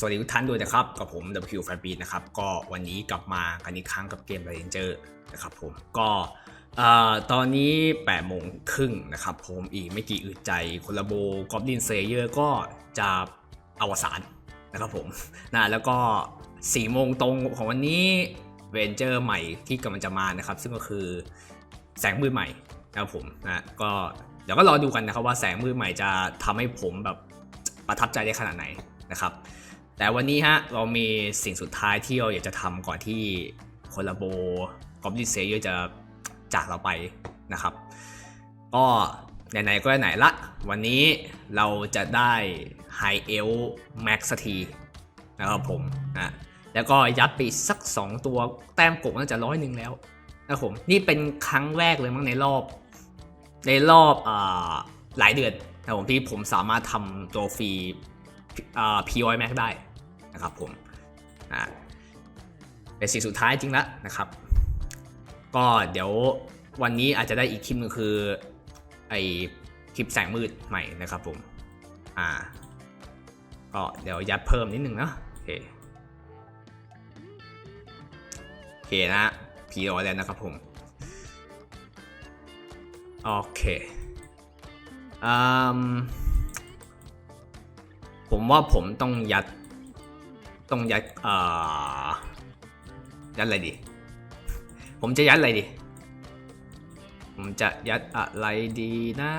สวัสดีทุกท่านด้วยนะครับ กับผม W f a n b e a t นะครับ ก็วันนี้กลับมากันอีกครั้งกับเกม Ranger นะครับผมก็ตอนนี้8โมงครึ่งนะครับผมอีกไม่กี่อึดใจคนละโบกอบลินเซเยอร์ก็จะอวสานนะครับผมนะแล้วก็4โมงตรงของวันนี้เวนเจอร์ใหม่ที่กำลังจะมานะครับ ซึ่งก็คือแสงมืดใหม่นะครับผมนะก็เดี๋ยวก็รอดูกันนะครับว่าแสงมืดใหม่จะทำให้ผมแบบประทับใจได้ขนาดไหนนะครับ แต่วันนี้ฮะเรามีสิ่งสุดท้ายที่เราอยากจะทำก่อนที่คนละโบกอบลินเซเยอร์จะจากเราไปนะครับ ก็ไหนๆก็ไหนละ วันนี้เราจะได้ไฮเอลแม็กซ์ทีนะครับผมนะแล้วก็ยัดไปอีกสัก 2 ตัวแต้มกบน่าจะร้อยหนึ่งแล้วนะครับผมนี่เป็นครั้งแรกเลยมั้งในรอบ ในรอบอหลายเดือนนะครับผมที่ผมสามารถทำตัวฟรีพีออยแม็กได้ นะครับผมอ่าเป็นสิ่งสุดท้ายจริงแล้วนะครับ ก็เดี๋ยววันนี้อาจจะได้อีกคลิปนึงคือไอคลิปแสงมืดใหม่นะครับผม อ่า ก็เดี๋ยวยัดเพิ่มนิดนึงเนาะโอเคโอเคนะพีรอแล้วนะครับผม โอเคอืมผมว่าผมต้องยัด ต้องยัดอ่อยัดอะไรดี ผมจะยัดอะไรดี ผมจะยัดอะไรดีนะ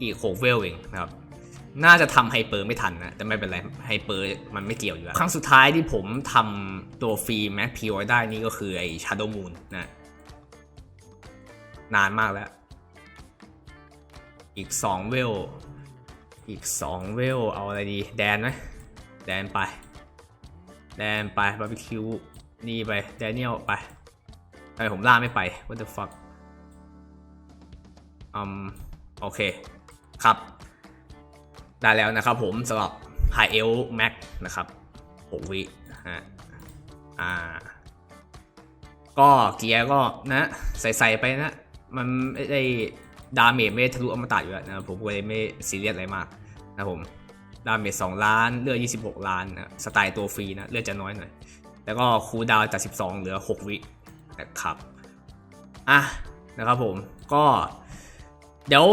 อีกหกเวลเองนะครับ น่าจะทำไฮเปอร์ไม่ทันนะ แต่ไม่เป็นไรไฮเปอร์มันไม่เกี่ยวอยู่แล้ว ครั้งสุดท้ายที่ผมทำตัวฟรีแม็กพีไว้ได้นี่ก็คือไอ้ Shadow Moon นะนานมากแล้ว อีก 2 เวล อีก 2 เวล เอาอะไรดี แดนไหม แดนไป แดนไปบาร์บีคิวนี่ไปแดเนียลไปทำไมผมล่าไม่ไป what the fuck อืมโอเคครับ ได้แล้วนะครับผมสำหรับ High e l Max นะครับ6วิฮะอ่า ก็เกียร์ก็นะใส่ๆไปนะ มันไม่ได้ดาเมจไม่ได้ทะลุอมตะอยู่แล้วนะผมก็เลยไม่ซีเรียสอะไรมากนะผม ดาเมจ2ล้าน เลือด26 ล้านนะสไตล์ตัวฟรีนะ เลือดจะน้อยหน่อย แล้วก็คูลดาวจาก 12 เหลือ 6 วินะครับ อะ นะครับผม ก็ เดี๋ยว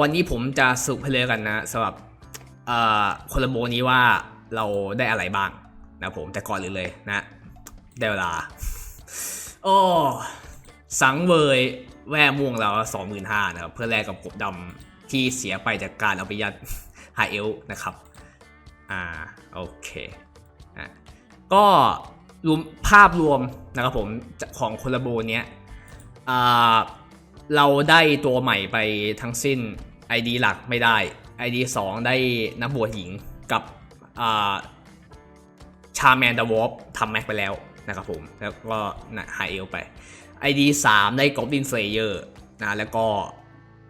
วันนี้ผมจะสรุปให้เลยกันนะสำหรับเอ่อคนละโบนี้ว่าเราได้อะไรบ้างนะผม แต่ก่อนเลยนะ ได้เวลา โอ้ สังเวยแว่ม่วงเราสองหมื่นห้านะครับ เพื่อแลกกับกบดำที่เสียไปจากการเอาไปยัด ไฮเอลนะครับ อ่า โอเคอะก็รวมภาพรวมนะครับผมของคนละโบเนี้ยอ่าเราได้ตัวใหม่ไปทั้งสิ้น ID หลักไม่ได้ ID 2 ได้นักบวชหญิงกับอ่าชาแมนดาวอฟทำแม็กไปแล้วนะครับผม แล้วก็นะไฮเอลไป ID 3 ได้กอบลินเฟเยอร์นะแล้วก็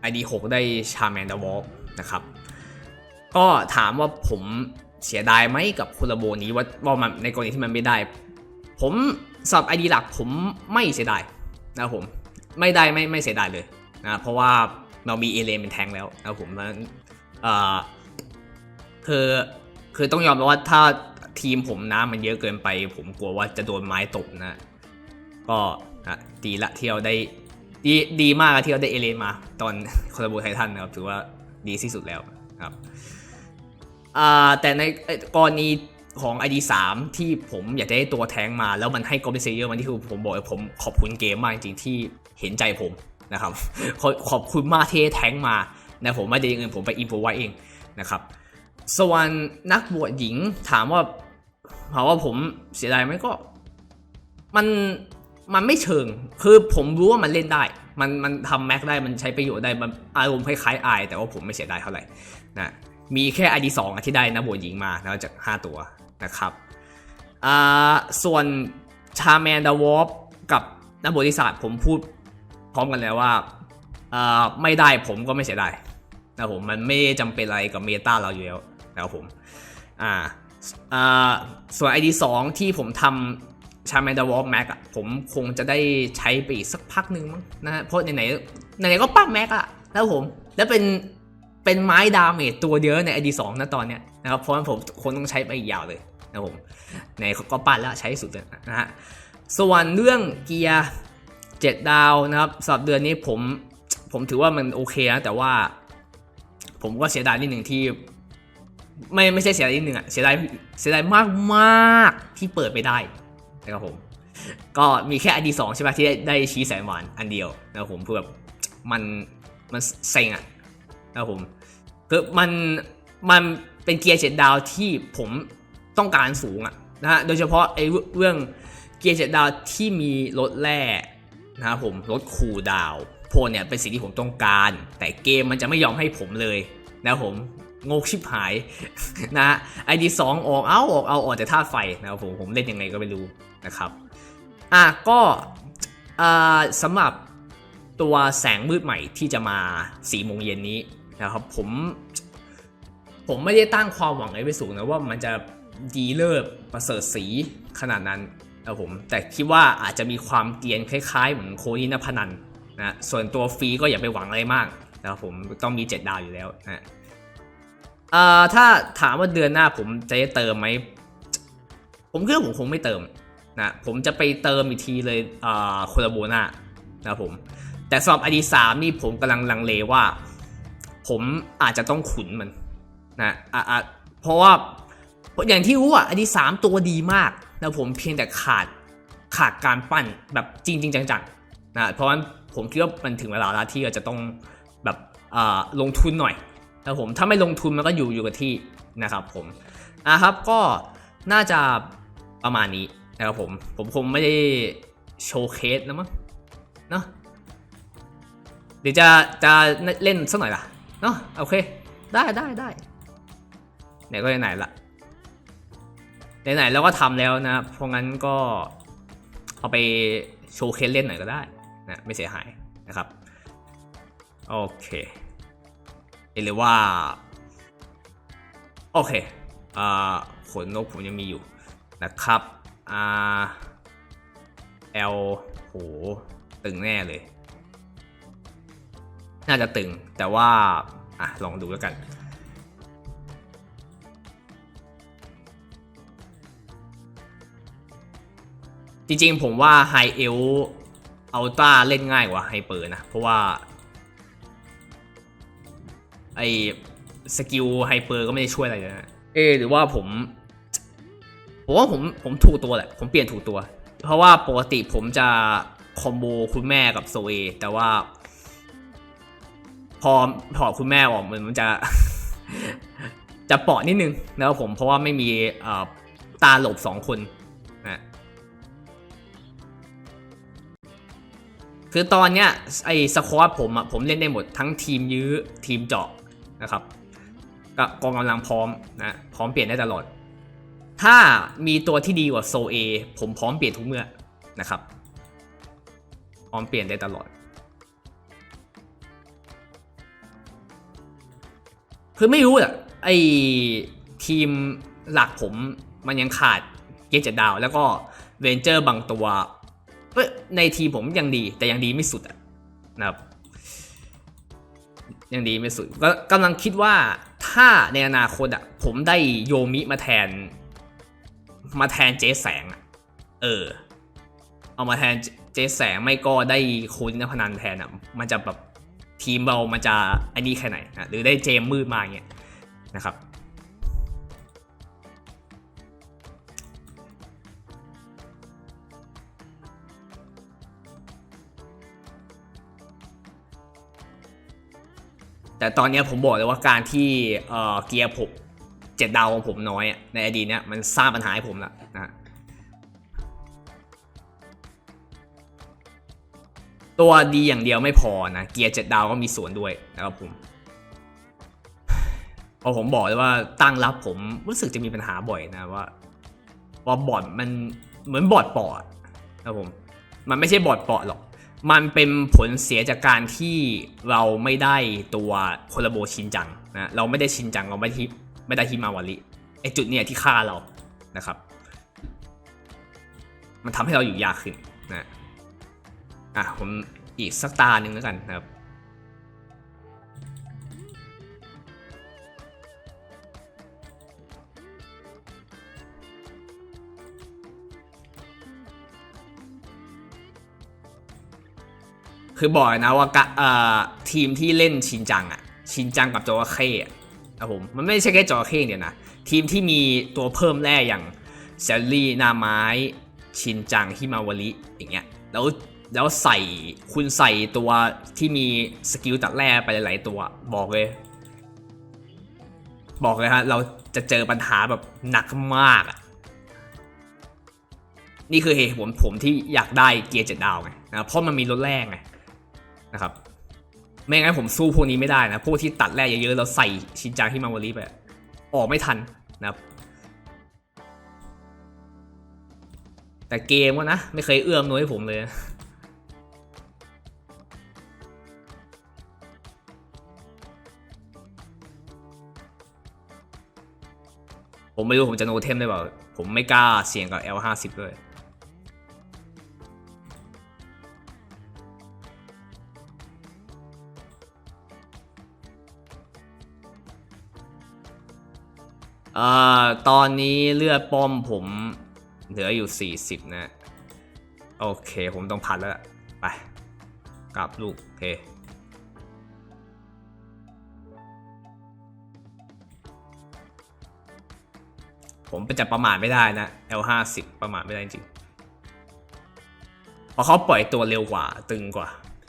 ID 6 ได้ชาแมนดาวอฟนะครับ ก็ถามว่าผมเสียดายไหมกับคุลาโบนี้ว่าว่ามันในกรณีที่มันไม่ได้ ผมสำหรับไอดีหลักผมไม่เสียดายนะผมไม่ได้ไม่ไม่เสียดายเลยนะเพราะว่าเรามีเอเลนเป็นแทงแล้วนะผมแล้วเอ่อคือคือต้องยอมรับว่าถ้าทีมผมน้ำมันเยอะเกินไป ผมกลัวว่าจะโดนไม้ตบนะก็อะดีละที่เราได้ดีดีมากอะที่เราได้เอเลนมา ตอนคอลาโบไททันนะครับถือว่าดีที่สุดแล้วครับ แต่ในกรณีของ ID 3 ที่ผมอยากจะได้ตัวแทงมาแล้วมันให้ Goblin Slayer มันที่คือผมบอกผมขอบคุณเกมมากจริงๆที่เห็นใจผมนะครับ ขอขอบคุณมากที่ให้แทงมานะผมไม่ได้เงินผมไปอินโฟไว้เองนะครับส่วนนักบวชหญิงถามว่าถามว่าผมเสียดายไหมก็มันมันไม่เชิง คือผมรู้ว่ามันเล่นได้ มันมันทำแม็กได้มันใช้ประโยชน์ได้มันอารมณ์คล้ายๆไอแต่ว่าผมไม่เสียดายเท่าไหร่นะ มีแค่ ID 2อะที่ได้นะบวชหญิงมาแล้วจาก 5 ตัวนะครับส่วนชาแมนดาวอฟกับนักบวชศาสตร์ผมพูดพร้อมกันแล้วว่าไม่ได้ผมก็ไม่เสียดายนะผมมันไม่จำเป็นอะไรกับเมตาเราอยู่แล้วนะครับผมอ่าอ่าส่วน ID 2 ที่ผมทำชาแมนดาวอฟแม็กอะผมคงจะได้ใช้ไปอีกสักพักหนึ่งมั้งนะเพราะไหนๆไหนก็ปั้มแม็กอะแล้วผม แล้วเป็น เป็นไม้ดาเมจตัวเดียวใน ID 2 นะตอนเนี้ยนะครับเพราะฉะนั้นผมคงต้องใช้ไปอีกยาวเลยนะครับผมในก็ปั้นแล้วใช้สุดเลยนะฮะส่วนเรื่องเกียร์เจ็ดดาวนะครับสำหรับเดือนนี้ผมผมถือว่ามันโอเคนะแต่ว่าผมก็เสียดายนิดหนึ่งที่ ไม่ไม่ใช่เสียดายนิดหนึ่งอะเสียดายเสียดายมากมากที่เปิดไปได้นะครับผม ก็มีแค่ ID 2ใช่ไหมที่ได้ได้ชี้แสงหวานอันเดียวนะครับผมเพื่อแบบมันมันเซ็งอะนะครับผม คือมันมันเป็นเกียร์เจ็ดดาวที่ผมต้องการสูงอะนะฮะโดยเฉพาะไอ้เรื่องเกียร์เจ็ดดาวที่มีรถแร่นะครับผมรถคูลดาวน์พเนี่ยเป็นสิ่งที่ผมต้องการ แต่เกมมันจะไม่ยอมให้ผมเลยนะผมงกชิบหายนะฮะ ID 2องออกเอาออกเอาออกแต่ธาตุไฟนะครับผมผมเล่นยังไงก็ไม่รู้นะครับอะก็อ่าสำหรับตัวแสงมืดใหม่ที่จะมา4โมงเย็นนี้ นะครับผมผมไม่ได้ตั้งความหวังไว้ไปสูงนะว่ามันจะดีเลิศประเสริฐสีขนาดนั้นนะผมแต่คิดว่าอาจจะมีความเกียนคล้ายๆ เหมือนโคดีนพนันนะส่วนตัวฟรีก็อย่าไปหวังอะไรมากนะครับผมต้องมี 7 ดาวอยู่แล้วนะอ่าถ้าถามว่าเดือนหน้าผมจะได้เติมไหมผมคิดว่าผมคงไม่เติมนะผมจะไปเติมอีกทีเลยอ่าโคลาโบนานะครับผมแต่สำหรับ ID 3นี่ผมกำลังลังเลว่า ผมอาจจะต้องขุนมันนะอะอะเพราะว่าอย่างที่รู้อะ ID 3ตัวดีมากนะผมเพียงแต่ขาดขาดการปั้นแบบจริงจริงจังๆนะเพราะฉะนั้นผมคิดว่ามันถึงเวลาแล้วที่เราจะต้องแบบอ่าลงทุนหน่อยนะผมถ้าไม่ลงทุนมันก็อยู่อยู่กับที่นะครับผมอะครับก็น่าจะประมาณนี้นะครับผมผมคงไม่ได้โชว์เคสนะมั้งเนาะเดี๋ยวจะจะเล่นสักหน่อยล่ะ เนาะโอเค ได้ได้ได้ไหนก็ไหนละไหนๆเราก็ทำแล้วนะ เพราะงั้นก็เอาไปโชว์เคสเล่นหน่อยก็ได้นะไม่เสียหายนะครับ โอเคหรือว่า โอเคอ่าขนนกผมยังมีอยู่นะครับอ่า L โห ตึงแน่เลย น่าจะตึง แต่ว่า อะ ลองดูแล้วกัน จริงๆ ผมว่า High e l Ultra เล่นง่ายกว่า Hyper นะ เพราะว่า ไอสกิลไฮเปอร์ก็ไม่ได้ช่วยอะไรเลยนะ เอ หรือว่าผม ผมว่าผม ผมถูกตัวแหละ ผมเปลี่ยนถูกตัว เพราะว่าปกติผมจะคอมโบคุณแม่กับโซเอ แต่ว่า พอถอดคุณแม่ออกมันมันจะ จะเปาะนิดนึงนะครับผมเพราะว่าไม่มีตาหลบสองคนนะคือตอนเนี้ยไอ้สควอตผมอะผมเล่นได้หมดทั้งทีมยื้อทีมเจาะนะครับก็กองกำลังพร้อมนะพร้อมเปลี่ยนได้ตลอด ถ้ามีตัวที่ดีกว่าโซเอผมพร้อมเปลี่ยนทุกเมื่อนะครับ พร้อมเปลี่ยนได้ตลอด คือไม่รู้อะไอทีมหลักผมมันยังขาดเกจเดาว แล้วก็เวนเจอร์บางตัวในทีมผมยังดี แต่ยังดีไม่สุดอะนะครับยังดีไม่สุดก็กำลังคิดว่าถ้าในอนาคตอะผมได้โยมิมาแทน มาแทนเจแสงเออ เอามาแทนเจแสงไม่ก็ได้คูณนพนันแทนอะมันจะแบบ ทีมเรามันจะไอ้นี่แค่ไหนนะหรือได้เจมมืดมาเงี้ยนะครับแต่ตอนเนี้ยผมบอกเลยว่าการที่เออเกียร์ผมเจ็ดดาวของผมน้อยอะในอดีตเนี้ยมันสร้างปัญหาให้ผมละนะ ตัวดีอย่างเดียวไม่พอนะ เกียร์เจ็ดดาวก็มีส่วนด้วยนะครับผมพอผมบอกเลยว่าตั้งรับผมรู้สึกจะมีปัญหาบ่อยนะว่าว่าบอดมันเหมือนบอดปอดนะครับผมมันไม่ใช่บอดปอดหรอก มันเป็นผลเสียจากการที่เราไม่ได้ตัวโคลาโบชินจังนะเราไม่ได้ชินจังเราไม่ที่ไม่ได้ฮิมาวาริไอจุดเนี่ยที่ฆ่าเรานะครับ มันทำให้เราอยู่ยากขึ้นนะ อะผมอีกสักตาหนึ่งแล้วกันครับ คือบอกนะว่าทีมที่เล่นชินจังอะชินจังกับจอร์เคอะนะผมมันไม่ใช่แค่จอร์เคเดียวนะ ทีมที่มีตัวเพิ่มแร่อย่างเซลลี่นาไม้ ชินจังฮิมาวาริอย่างเงี้ยแล้ว แล้วใส่คุณใส่ตัวที่มีสกิลตัดแร่ไปหลายๆตัวบอกเลย บอกเลยฮะเราจะเจอปัญหาแบบหนักมากอะนี่คือเหตุผลผมที่อยากได้เกียร์เจ็ดดาวไงนะเพราะมันมีรถแรงไงนะครับไม่งั้นผมสู้พวกนี้ไม่ได้นะพวกที่ตัดแร่เยอะๆเราใส่ชินจังที่มาวาริไปออกไม่ทันนะครับแต่เกมก็นะ ไม่เคยเอื้อมน้อยผมเลย ผมไม่รู้ผมจะโนเทมได้เปล่า ผมไม่กล้าเสี่ยงกับ L50 ด้วยเอ่อตอนนี้เลือดป้อมผมเหลืออยู่ 40 นะ โอเค ผมต้องพัดแล้ว ไป กลับลูก โอเค ผมเป็นจะประมาทไม่ได้นะ L50 ประมาทไม่ได้จริงเพราะเขาปล่อยตัวเร็วกว่าตึงกว่า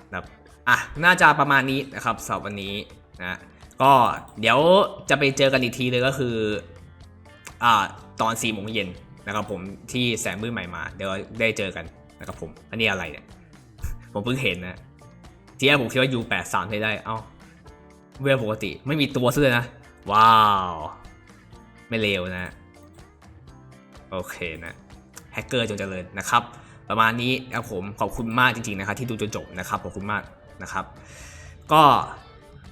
นะครับอะน่าจะประมาณนี้นะครับสำหรับวันนี้นะก็เดี๋ยวจะไปเจอกันอีกทีเลยก็คืออ่าตอน4โมงเย็นนะครับผมที่แสงมือใหม่มา เดี๋ยวได้เจอกันนะครับผมอันนี้อะไรเนี่ย ผมเพิ่งเห็นนะทีแรกผมคิดว่า U83 ใช้ได้ เอ้าเวลปกติไม่มีตัวซะเลยนะ ว้าว ไม่เลวนะ โอเคนะแฮกเกอร์จงเจริญนะครับ ประมาณนี้ครับผมขอบคุณมากจริงๆนะครับ ที่ดูจนจบนะครับขอบคุณมากนะครับ ก็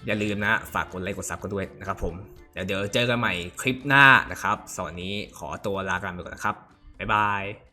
อย่าลืมนะฝากกดไลค์กดซับกันด้วยนะครับผมเดี๋ยวเจอกันใหม่คลิปหน้านะครับสอนนี้ขอตัวลากันไปก่อนนะครับบ๊ายบาย